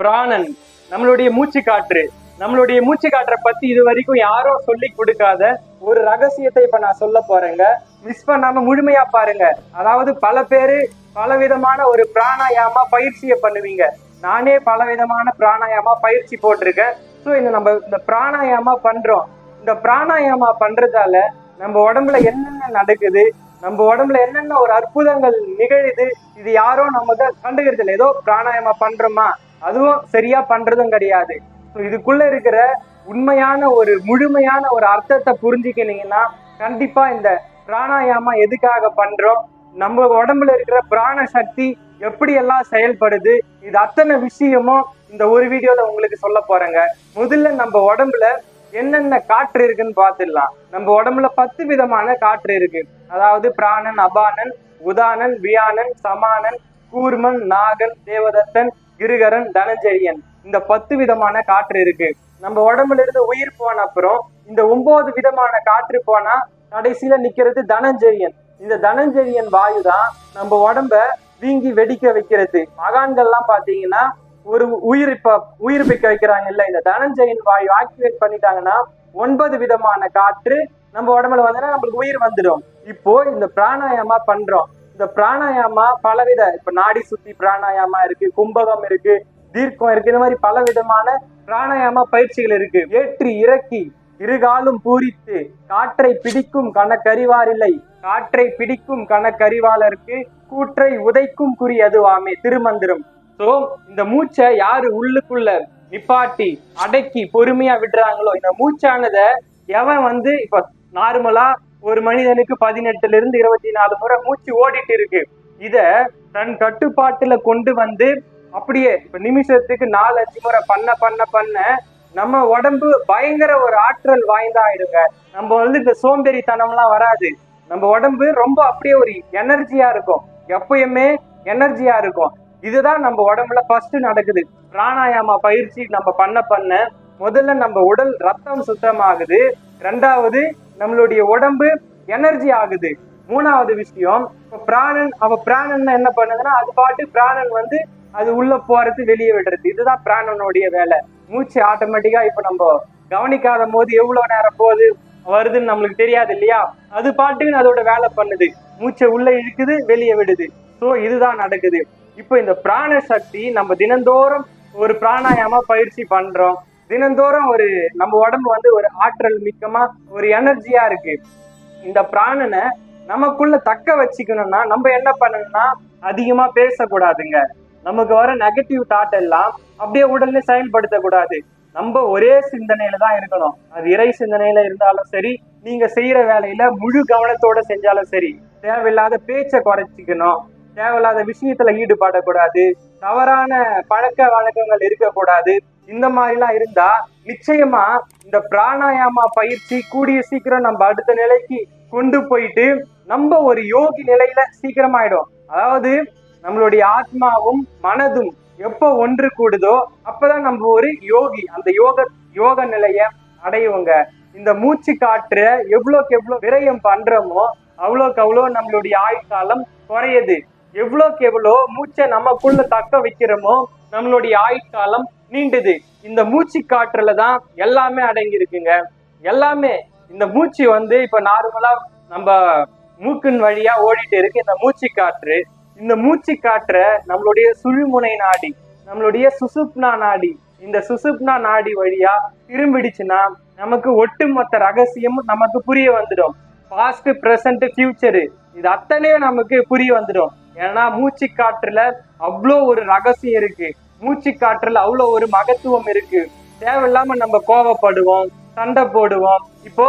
பிராணன் நம்மளுடைய மூச்சு காற்று. நம்மளுடைய மூச்சு காற்றை பத்தி இது வரைக்கும் யாரோ சொல்லி கொடுக்காத ஒரு ரகசியத்தை இப்ப நான் சொல்ல போறேங்க. மிஸ் பண்ணாம முழுமையா பாருங்க. அதாவது பல பேரு பலவிதமான ஒரு பிராணாயாமா பயிற்சியை பண்ணுவீங்க. நானே பலவிதமான பிராணாயாமா பயிற்சி போட்டிருக்கேன். ஸோ இந்த நம்ம இந்த பிராணாயாமா பண்றோம். இந்த பிராணாயாமா பண்றதால நம்ம உடம்புல என்னென்ன நடக்குது? நம்ம உடம்புல என்னென்ன ஒரு அற்புதங்கள் நிகழுது? இது யாரோ தான் கண்டுக்கிறது இல்லை ஏதோ பிராணாயாமா பண்றோமா? அதுவும் சரியா பண்றதும் கிடையாது. ஸோ இதுக்குள்ள இருக்கிற உண்மையான ஒரு முழுமையான ஒரு அர்த்தத்தை புரிஞ்சுக்கினீங்கன்னா கண்டிப்பா இந்த பிராணாயாமா எதுக்காக பண்றோம்? நம்ம உடம்புல இருக்கிற பிராண சக்தி எப்படி எல்லாம் செயல்படுது? இது அத்தனை விஷயமும் இந்த ஒரு வீடியோல உங்களுக்கு சொல்ல போறேங்க. முதல்ல நம்ம உடம்புல என்னென்ன காற்று இருக்குன்னு பார்த்துடலாம். நம்ம உடம்புல பத்து விதமான காற்று இருக்கு. அதாவது பிராணன் அபானன் உதானன் வியானன் சமானன் கூர்மன் நாகன் தேவதத்தன் கிருகரன் தனஞ்செரியன் இந்த பத்து விதமான காற்று இருக்கு. நம்ம உடம்புல இருந்து உயிர் போன அப்புறம் இந்த ஒன்பது விதமான காற்று போனா கடைசியில நிக்கிறது தனஞ்செரியன் இந்த தனஞ்செரியன் வாயு தான் நம்ம உடம்ப வீங்கி வெடிக்க வைக்கிறது. மகான்கள்லாம் பாத்தீங்கன்னா ஒரு உயிர் இப்ப உயிர்ப்பிக்க வைக்கிறாங்க. இல்ல இந்த தனஞ்செயன் வாயு ஆக்டிவேட் பண்ணிட்டாங்கன்னா ஒன்பது விதமான காற்று நம்ம உடம்புல வந்தோன்னா நம்மளுக்கு உயிர் வந்துடும். இப்போ இந்த பிராணாயாமா பண்றோம். இந்த பிராணாயாமா பலவித இப்ப நாடி சுத்தி பிராணாயாமா இருக்கு கும்பகம் இருக்கு தீர்க்கம் இருக்கு இந்த மாதிரி பல விதமான பிராணாயாமா பயிற்சிகள் இருக்கு. ஏற்றி இறக்கி இருகாலும் பூரித்து காற்றை பிடிக்கும் கணக்கறிவாரில்லை காற்றை பிடிக்கும் கணக்கறிவாளருக்கு கூற்றை உதைக்கும் குறி அதுவாமே திருமந்திரம். சோ இந்த மூச்சை யாரு உள்ளுக்குள்ள நிப்பாட்டி அடக்கி பொறுமையா விடுறாங்களோ இந்த மூச்சானத எவன் வந்து இப்ப நார்மலா ஒரு மனிதனுக்கு பதினெட்டுல இருந்து இருபத்தி நாலு முறை மூச்சு ஓடிட்டு இருக்கு. இத தன் கட்டுப்பாட்டுல கொண்டு வந்து அப்படியே இப்ப நிமிஷத்துக்கு நாலு அஞ்சு முறை பண்ண பண்ண பண்ண நம்ம உடம்பு பயங்கர ஒரு ஆற்றல் வாய்ந்தா ஆயிடுங்க. நம்ம வந்து இந்த சோம்பேறித்தனம்லாம் வராது. நம்ம உடம்பு ரொம்ப அப்படியே ஒரு எனர்ஜியா இருக்கும். எப்பயுமே எனர்ஜியா இருக்கும். இதுதான் நம்ம உடம்புல ஃபர்ஸ்ட் நடக்குது. பிராணாயாம பயிற்சி நம்ம பண்ண பண்ண முதல்ல நம்ம உடல் ரத்தம் சுத்தமாகுது. ரெண்டாவது நம்மளுடைய உடம்பு எனர்ஜி ஆகுது. மூணாவது விஷயம் இப்போ பிராணன் அவ பிராணன் என்ன பண்ணுதுன்னா அது பாட்டு பிராணன் வந்து அது உள்ள போறது வெளியே விடுறது. இதுதான் பிராணனுடைய வேலை. மூச்சு ஆட்டோமேட்டிக்கா இப்ப நம்ம கவனிக்காத போது எவ்வளவு நேரம் போகுது வருதுன்னு நம்மளுக்கு தெரியாது இல்லையா? அது பாட்டுக்கு அதோட வேலை பண்ணுது. மூச்சை உள்ள இழுக்குது வெளியே விடுது. ஸோ இதுதான் நடக்குது. இப்போ இந்த பிராண சக்தி நம்ம தினந்தோறும் ஒரு பிராணாயாம பயிற்சி பண்றோம். தினந்தோறும் ஒரு நம்ம உடம்பு வந்து ஒரு ஆற்றல் மிக்கமா ஒரு எனர்ஜியா இருக்கு. இந்த பிராணனை நமக்குள்ள தக்க வச்சுக்கணும்னா நம்ம என்ன பண்ணணும்னா அதிகமா பேசக்கூடாதுங்க. நமக்கு வர நெகட்டிவ் தாட் எல்லாம் அப்படியே உடனே செயல்படுத்தக்கூடாது. நம்ம ஒரே சிந்தனையில தான் இருக்கணும். அது இறை சிந்தனையில இருந்தாலும் சரி நீங்க செய்யற வேலையில முழு கவனத்தோட செஞ்சாலும் சரி தேவையில்லாத பேச்சை குறைச்சிக்கணும். தேவையில்லாத விஷயத்துல ஈடுபடக்கூடாது. தவறான பழக்க வழக்கங்கள் இருக்கக்கூடாது. இந்த மாதிரிலாம் இருந்தா நிச்சயமா இந்த பிராணாயாமா பயிற்சி கூடிய சீக்கிரம் நம்ம அடுத்த நிலைக்கு கொண்டு போயிட்டு நம்ம ஒரு யோகி நிலையில சீக்கிரமாயிடும். அதாவது நம்மளுடைய ஆத்மாவும் மனதும் எப்போ ஒன்று கூடுதோ அப்பதான் நம்ம ஒரு யோகி அந்த யோக யோக நிலைய அடையுவோங்க இந்த மூச்சு காற்று எவ்வளோக்கு எவ்வளோ விரயம் பண்றோமோ அவ்வளோக்கு அவ்வளோ நம்மளுடைய ஆயுட்காலம் குறையுது. எவ்வளோக்கு எவ்வளோ மூச்சை நமக்குள்ள தக்க வைக்கிறோமோ நம்மளுடைய ஆயுட்காலம் நீண்டுது. இந்த மூச்சு காற்றுல தான் எல்லாமே அடங்கி இருக்குங்க எல்லாமே. இந்த மூச்சு வந்து இப்ப நார்மலா நம்ம மூக்கின் வழியா ஓடிட்டு இருக்கு. இந்த மூச்சு காற்று. இந்த மூச்சு காற்றை நம்மளுடைய சுழிமுனை நாடி நம்மளுடைய சுசுப்னா நாடி இந்த சுசுப்னா நாடி வழியா திரும்பிடுச்சுன்னா நமக்கு ஒட்டுமொத்த ரகசியமும் நமக்கு புரிய வந்துடும். பாஸ்ட் பிரசன்ட் ஃபியூச்சரு இது அத்தனையும் நமக்கு புரிய வந்துடும். ஏன்னா மூச்சு காற்றுல அவ்வளோ ஒரு ரகசியம் இருக்கு. மூச்சு காற்றுல அவ்வளோ ஒரு மகத்துவம் இருக்கு. தேவையில்லாம நம்ம கோவப்படுவோம் சண்டை போடுவோம். இப்போ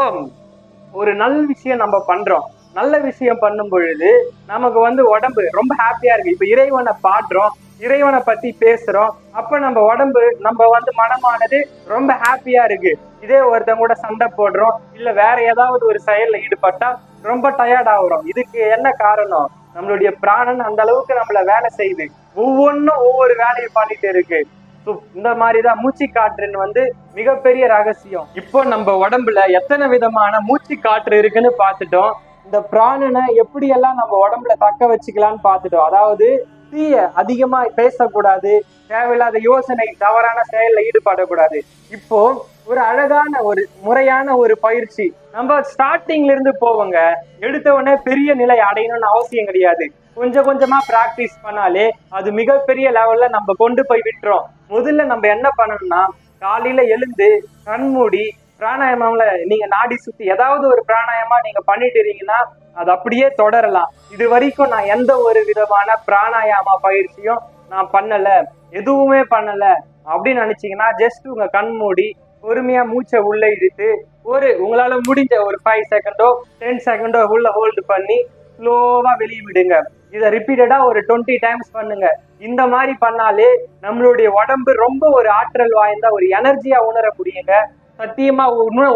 ஒரு நல்ல விஷயம் நம்ம பண்றோம். நல்ல விஷயம் பண்ணும் பொழுது நமக்கு வந்து உடம்பு ரொம்ப ஹாப்பியா இருக்கு. இப்ப இறைவனை பாடுறோம் இறைவனை பத்தி பேசுறோம். அப்ப நம்ம உடம்பு நம்ம வந்து மனமானது ரொம்ப ஹாப்பியா இருக்கு. இதே ஒருத்தங்க கூட சண்டை போடுறோம் இல்ல வேற ஏதாவது ஒரு செயல்ல ஈடுபட்டா ரொம்ப டயர்ட் ஆகுறோம். இதுக்கு என்ன காரணம்? நம்மளுடைய பிராணன் அந்த அளவுக்கு நம்மள வேலை செய்யுது. ஒவ்வொன்றும் ஒவ்வொரு வேலையை பண்ணிட்டு இருக்கு. So, இந்த மாதிரிதான் மூச்சு காற்றுன்னு வந்து மிகப்பெரிய ரகசியம். இப்போ நம்ம உடம்புல எத்தனை விதமான மூச்சு காற்று இருக்குன்னு பார்த்துட்டோம். இந்த பிராணனை எப்படியெல்லாம் நம்ம உடம்புல தக்க வச்சுக்கலாம்னு பார்த்துட்டோம். அதாவது தீய அதிகமா பேசக்கூடாது. தேவையில்லாத யோசனை தவறான செயல்ல ஈடுபடக்கூடாது. இப்போ ஒரு அழகான ஒரு முறையான ஒரு பயிற்சி. நம்ம ஸ்டார்டிங்ல இருந்து போவோங்க. எடுத்த உடனே பெரிய நிலை அடையணும்னு அவசியம் கிடையாது. கொஞ்சம் கொஞ்சமா பிராக்டிஸ் பண்ணாலே அது மிகப்பெரிய லெவல்ல நம்ம கொண்டு போய் விட்டுறோம் முதல்ல நம்ம என்ன பண்ணணும்னா காலையில எழுந்து கண்மூடி பிராணாயாமம்ல நீங்க நாடி சுத்தி ஏதாவது ஒரு பிராணாயாமா நீங்க பண்ணிட்டு இருக்கீங்கன்னா அது அப்படியே தொடரலாம். இது வரைக்கும் நான் எந்த ஒரு விதமான பிராணாயாம பயிற்சியும் நான் பண்ணல. எதுவுமே பண்ணல. அப்படின்னு நினைச்சீங்கன்னா ஜஸ்ட் உங்க கண் மூடி பொறுமையா மூச்சை உள்ள இழுத்து ஒரு உங்களால முடிஞ்ச ஒரு ஃபைவ் செகண்டோ டென் செகண்டோ உள்ள ஹோல்டு பண்ணி ஸ்லோவா வெளியே விடுங்க. இதை ரிப்பீட்டடா ஒரு டுவெண்ட்டி டைம்ஸ் பண்ணுங்க. இந்த மாதிரி பண்ணாலே நம்மளுடைய உடம்பு ரொம்ப ஒரு ஆற்றல் வாய்ந்த ஒரு எனர்ஜியா உணர முடியுங்க சத்தியமா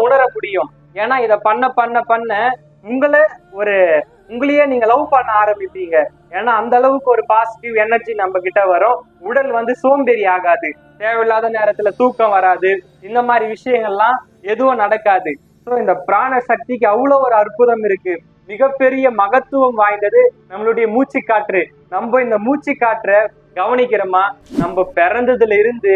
உணர முடியும் ஏன்னா இதை பண்ண பண்ண பண்ண உங்களை ஒரு உங்களையே நீங்க லவ் பண்ண ஆரம்பிப்பீங்க. ஏன்னா அந்த அளவுக்கு ஒரு பாசிட்டிவ் எனர்ஜி நம்ம கிட்ட வரும். உடல் வந்து சோம்பேறி ஆகாது. தேவையில்லாத நேரத்துல தூக்கம் வராது. இந்த மாதிரி விஷயங்கள்லாம் எதுவும் நடக்காது. ஸோ இந்த பிராண சக்திக்கு அவ்வளோ ஒரு அற்புதம் இருக்கு. மிகப்பெரிய மகத்துவம் வாய்ந்தது நம்மளுடைய மூச்சு காற்று நம்ம இந்த மூச்சு காற்றை கவனிக்கிறோமா? நம்ம பிறந்ததுல இருந்து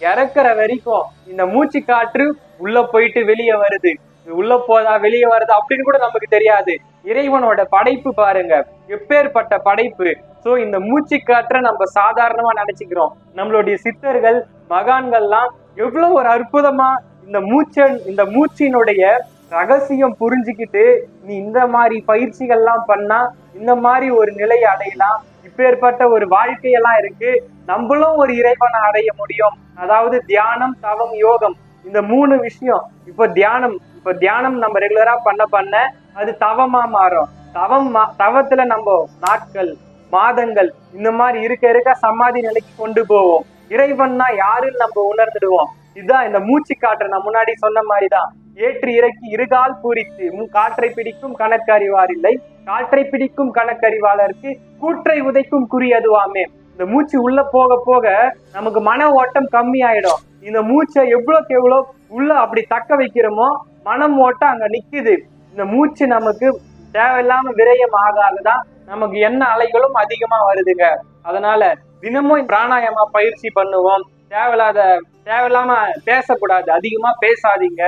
இறக்குற வரைக்கும் இந்த மூச்சு காற்று உள்ள போயிட்டு வெளியே வருது. உள்ள போதா வெளியே வருதா அப்படின்னு கூட நமக்கு தெரியாது. இறைவனோட படைப்பு பாருங்க. எப்பேற்பட்ட படைப்பு? சோ இந்த மூச்சு காற்றை நம்ம சாதாரணமா நினைச்சுக்கிறோம். நம்மளுடைய சித்தர்கள் மகான்கள்லாம் எவ்வளவு ஒரு அற்புதமா இந்த மூச்சன் இந்த மூச்சினுடைய ரகசியம் புரிஞ்சுக்கிட்டு நீ இந்த மாதிரி பயிற்சிகள்லாம் பண்ணா இந்த மாதிரி ஒரு நிலையை அடையலாம். இப்பேற்பட்ட ஒரு வாழ்க்கையெல்லாம் இருக்கு. நம்மளும் ஒரு இறைவனை அடைய முடியும். அதாவது தியானம் தவம் யோகம். இந்த மூணு விஷயம். இப்போ தியானம் இப்போ தியானம் நம்ம ரெகுலரா பண்ண பண்ண அது தவமா மாறும். தவம் மா- தவத்துல நம்ம நாட்கள் மாதங்கள் இந்த மாதிரி இருக்க இருக்க சமாதி நிலைக்கு கொண்டு போவோம். இறைவன்னா யாருன்னு நம்ம உணர்ந்துடுவோம்? இதுதான் இந்த மூச்சு காற்று. நான் முன்னாடி சொன்ன மாதிரிதான். ஏற்றி இறக்கி இருகால் பூரித்து. காற்றை பிடிக்கும் கணக்கறிவார் இல்லை காற்றை பிடிக்கும் கணக்கறிவாளருக்கு கூற்றை உதைக்கும் குறி அதுவாமே. இந்த மூச்சு உள்ள போக போக நமக்கு மன ஓட்டம் கம்மி ஆயிடும் இந்த மூச்சை எவ்வளோக்கு எவ்வளோ உள்ள அப்படி தக்க வைக்கிறோமோ மனம் ஓட்டம் அங்க நிக்குது. இந்த மூச்சு நமக்கு தேவையில்லாம விரயம் ஆகாதுதான் நமக்கு என்ன அலைகளும் அதிகமா வருதுங்க. அதனால தினமும் பிராணாயமா பயிற்சி பண்ணுவோம். தேவையில்லாத தேவையில்லாம பேசக்கூடாது. அதிகமா பேசாதீங்க.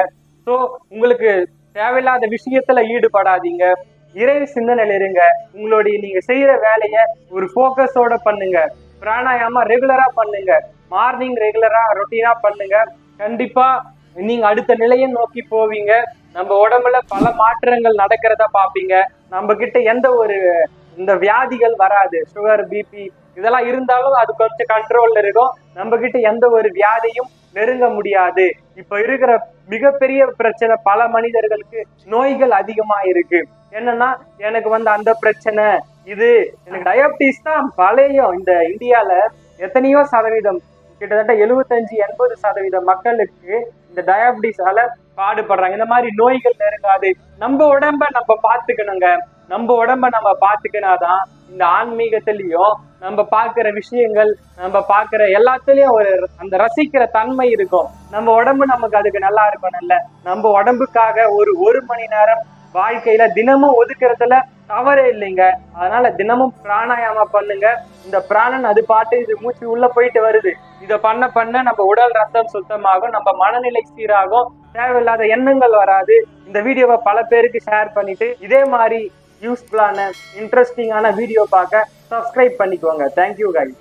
ஸோ உங்களுக்கு தேவையில்லாத விஷயத்துல ஈடுபடாதீங்க. இறை சிந்தனையில இருங்க. உங்களுடைய நீங்க செய்யற வேலைய ஒரு ஃபோக்கஸோட பண்ணுங்க. பிராணாயாமா ரெகுலரா பண்ணுங்க. மார்னிங் ரெகுலரா ரொட்டீனா பண்ணுங்க. கண்டிப்பா நீங்க அடுத்த நிலையை நோக்கி போவீங்க. நம்ம உடம்புல பல மாற்றங்கள் நடக்கிறத பாப்பீங்க நம்ம கிட்ட எந்த ஒரு இந்த வியாதிகள் வராது. சுகர் பிபி இதெல்லாம் இருந்தாலும் அது கொஞ்சம் கண்ட்ரோல்ல இருக்கும். நம்ம கிட்ட எந்த ஒரு வியாதியும் நெருங்க முடியாது. இப்ப இருக்கிற மிகப்பெரிய பிரச்சனை பல மனிதர்களுக்கு நோய்கள் அதிகமா இருக்கு. என்னன்னா எனக்கு வந்து அந்த பிரச்சனை இது எனக்கு டயபிட்டிஸ் தான் பழைய இந்த இந்தியால எத்தனையோ சதவீதம் கிட்டத்தட்ட எழுபத்தஞ்சு எண்பது சதவீத மக்களுக்கு இந்த டயபிட்டிஸால பாடுபடுறாங்க. இந்த மாதிரி நோய்கள் நெருங்காது நம்ம உடம்ப நம்ம பார்த்துக்கணுங்க. நம்ம உடம்ப நம்ம பார்த்துக்கினாதான் இந்த ஆன்மீகத்திலையும் நம்ம பார்க்குற விஷயங்கள் நம்ம பார்க்குற எல்லாத்துலயும் ஒரு அந்த ரசிக்கிற தன்மை இருக்கும். நம்ம உடம்பு நமக்கு அதுக்கு நல்லா இருக்கணும்ல. நம்ம உடம்புக்காக ஒரு ஒரு மணி நேரம் வாழ்க்கையில தினமும் ஒதுக்குறதுல தவறே இல்லைங்க. அதனால தினமும் பிராணாயாமா பண்ணுங்க. இந்த பிராணன் அது பாட்டு இது மூச்சு உள்ள போயிட்டு வருது. இதை பண்ண பண்ண நம்ம உடல் ரத்தம் சுத்தமாகும் நம்ம மனநிலை சீராகும் தேவையில்லாத எண்ணங்கள் வராது. இந்த வீடியோவை பல பேருக்கு ஷேர் பண்ணிட்டு இதே மாதிரி யூஸ்ஃபுல்லான இன்ட்ரெஸ்டிங்கான வீடியோ பார்க்க சப்ஸ்கிரைப் பண்ணிக்கோங்க. Thank you guys.